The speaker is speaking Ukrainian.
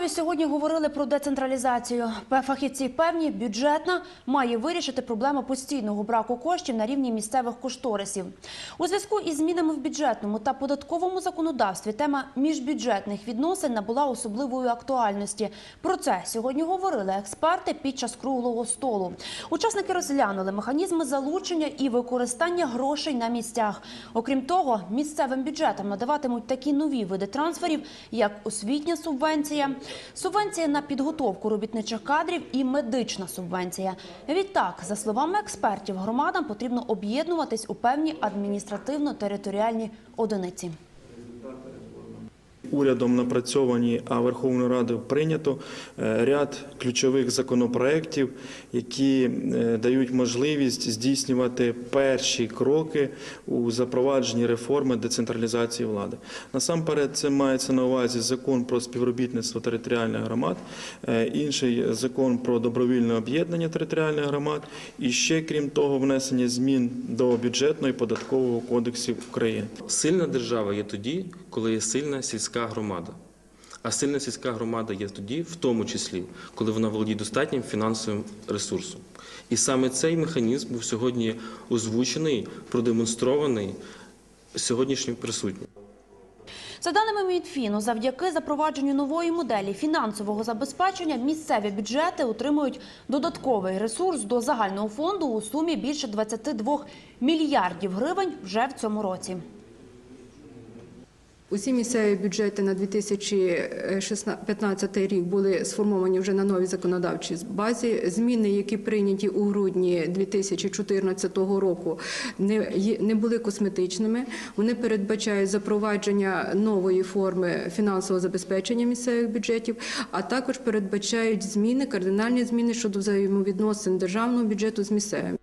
Львові сьогодні говорили про децентралізацію. Фахівці певні, бюджетна має вирішити проблему постійного браку коштів на рівні місцевих кошторисів. У зв'язку із змінами в бюджетному та податковому законодавстві тема міжбюджетних відносин набула особливої актуальності. Про це сьогодні говорили експерти під час круглого столу. Учасники розглянули механізми залучення і використання грошей на місцях. Окрім того, місцевим бюджетам надаватимуть такі нові види трансферів, як освітня субвенція, субвенція на підготовку робітничих кадрів і медична субвенція. Відтак, за словами експертів, громадам потрібно об'єднуватись у певні адміністративно-територіальні одиниці. Урядом напрацьовані, а Верховною Радою прийнято е, ряд ключових законопроєктів, які е, дають можливість здійснювати перші кроки у запровадженні реформи децентралізації влади. Насамперед, це мається на увазі закон про співробітництво територіальних громад, е, інший закон про добровільне об'єднання територіальних громад, і ще крім того, внесення змін до бюджетного і податкового кодексів України. Сильна держава є тоді, коли є сильна сільська громада. А сильна сільська громада є тоді, в тому числі, коли вона володіє достатнім фінансовим ресурсом. І саме цей механізм був сьогодні озвучений, продемонстрований сьогоднішнім присутнім. За даними Мінфіну, завдяки запровадженню нової моделі фінансового забезпечення місцеві бюджети отримують додатковий ресурс до загального фонду у сумі більше 22 мільярдів гривень вже в цьому році. Усі місцеві бюджети на 2015 рік були сформовані вже на новій законодавчій базі. Зміни, які прийняті у грудні 2014 року, не, були косметичними. Вони передбачають запровадження нової форми фінансового забезпечення місцевих бюджетів, а також передбачають зміни, кардинальні зміни щодо взаємовідносин державного бюджету з місцевим.